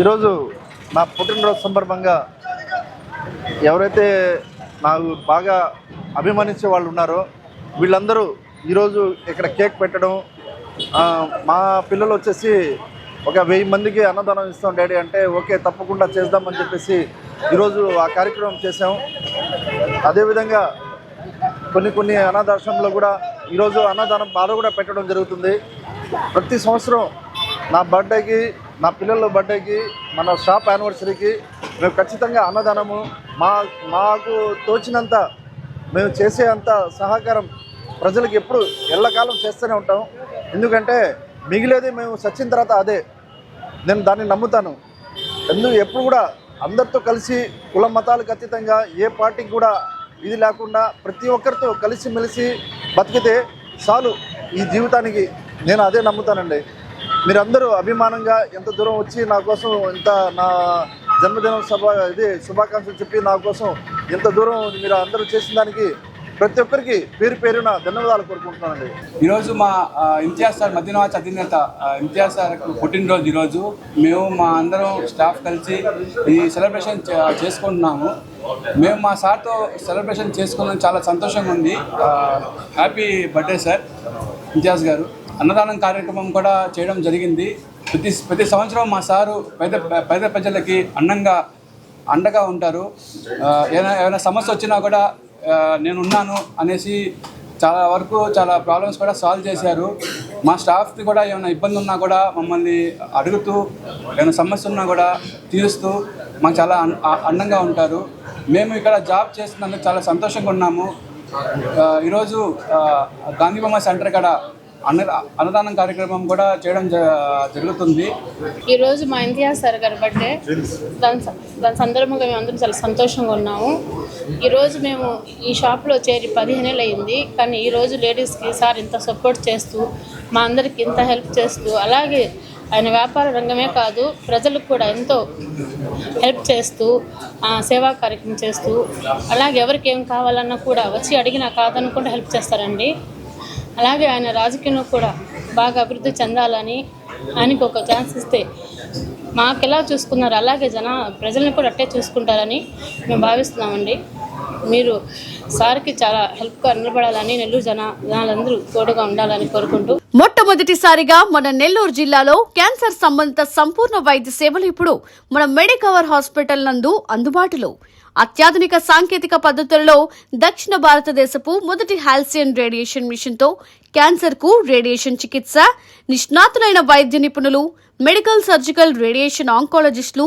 ఈరోజు నా పుట్టినరోజు సందర్భంగా ఎవరైతే నాకు బాగా అభిమానించే వాళ్ళు ఉన్నారో వీళ్ళందరూ ఈరోజు ఇక్కడ కేక్ పెట్టడం మా పిల్లలు వచ్చేసి ఒక వెయ్యి మందికి అన్నదానం ఇస్తాం డాడీ అంటే ఓకే తప్పకుండా చేద్దామని చెప్పేసి ఈరోజు ఆ కార్యక్రమం చేసాం అదేవిధంగా కొన్ని కొన్ని అనాథాశ్రమంలో కూడా ఈరోజు అన్నదానం బాధ కూడా పెట్టడం జరుగుతుంది. ప్రతి సంవత్సరం నా బర్త్డేకి నా పిల్లల బర్త్డేకి మన షాప్ యానివర్సరీకి మేము ఖచ్చితంగా అన్నదానము మా మాకు తోచినంత మేము చేసే అంత సహకారం ప్రజలకు ఎప్పుడు ఎల్లకాలం చేస్తూనే ఉంటాం. ఎందుకంటే మిగిలేది మేము చచ్చిన తర్వాత అదే. నేను దాన్ని నమ్ముతాను. ఎందుకు ఎప్పుడు కూడా అందరితో కలిసి కుల మతాలకు అతీతంగా ఏ పార్టీకి కూడా ఇది లేకుండా ప్రతి ఒక్కరితో కలిసిమెలిసి బతికితే చాలు ఈ జీవితానికి. నేను అదే నమ్ముతానండి. మీరందరూ అభిమానంగా ఎంత దూరం వచ్చి నా కోసం ఇంత నా జన్మదినం సభ ఇది శుభాకాంక్షలు చెప్పి నా కోసం ఎంత దూరం మీరు అందరూ చేసిన దానికి ప్రతి ఒక్కరికి పేరు పేరున ధన్యవాదాలు కోరుకుంటున్నానండి. ఈరోజు మా ఇంతియాజ్ సార్ మధ్యనవాచ అధినేత ఇంతియాజ్ సార్ పుట్టినరోజు ఈరోజు. మేము మా అందరం స్టాఫ్ కలిసి ఈ సెలబ్రేషన్ చే- చేసుకుంటున్నాము. మేము మా సార్తో సెలబ్రేషన్ చేసుకున్నాం చాలా సంతోషంగా ఉంది. హ్యాపీ బర్త్డే సార్ ఇంతియాజ్ గారు. అన్నదానం కార్యక్రమం కూడా చేయడం జరిగింది. ప్రతి ప్రతి సంవత్సరం మా సారు పేద పేద ప్రజలకి అండంగా అండగా ఉంటారు. ఏమైనా ఏదైనా ఏమైనా సమస్య వచ్చినా కూడా నేను ఉన్నాను అనేసి చాలా వరకు చాలా ప్రాబ్లమ్స్ కూడా సాల్వ్ చేశారు. మా స్టాఫ్కి కూడా ఏమైనా ఇబ్బంది ఉన్నా కూడా మమ్మల్ని అడుగుతూ ఏమైనా సమస్య ఉన్నా కూడా తీరుస్తూ మాకు చాలా అన్- అండంగా ఉంటారు. మేము ఇక్కడ జాబ్ చేస్తున్నందుకు చాలా సంతోషంగా ఉన్నాము. ఈరోజు గాంధీ బొమ్మ సెంటర్ కాడ అన్న అన్నదానం కార్యక్రమం కూడా చేయడం జరుగుతుంది. ఈ రోజు మా ఇంతియాజ్ సార్ గారి బర్త్డే. దాని స- దాని సందర్భంగా మేము అందరం చాలా సంతోషంగా ఉన్నాము. ఈరోజు మేము ఈ షాప్లో చేరి పదిహేనేళ్ళు అయింది. కానీ ఈరోజు లేడీస్కి సార్ ఇంత సపోర్ట్ చేస్తూ మా అందరికి ఇంత హెల్ప్ చేస్తూ అలాగే ఆయన వ్యాపార రంగమే కాదు ప్రజలకు కూడా ఎంతో హెల్ప్ చేస్తూ సేవా కార్యక్రమం చేస్తూ అలాగే ఎవరికి ఏం కావాలన్నా కూడా వచ్చి అడిగినా కాదనుకుంటే హెల్ప్ చేస్తారండి. అలాగే ఆయన రాజకీయంలో కూడా బాగా అభివృద్ధి చెందాలని ఆయనకు ఒక ఛాన్స్ ఇస్తే మాకు ఎలా చూసుకున్నారు అలాగే జన ప్రజల్ని కూడా అట్టే చూసుకుంటారని మేము భావిస్తున్నామండి. మీరు సార్కి చాలా హెల్ప్గా నిలబడాలని నెల్లూరు జన జనాలందరూ తోడుగా ఉండాలని కోరుకుంటూ. మొట్టమొదటిసారిగా మన నెల్లూరు జిల్లాలో క్యాన్సర్ సంబంధిత సంపూర్ణ వైద్య సేవలు ఇప్పుడు మన మెడికవర్ హాస్పిటల్ నందు అందుబాటులో. అత్యాధునిక సాంకేతిక పద్ధతుల్లో దక్షిణ భారతదేశపు మొదటి హాల్సియన్ రేడియేషన్ మిషన్తో క్యాన్సర్కు క్యాన్సర్కు రేడియేషన్ చికిత్స నిష్ణాతులైన వైద్య నిపుణులు మెడికల్ సర్జికల్ రేడియేషన్ ఆంకాలజిస్టులు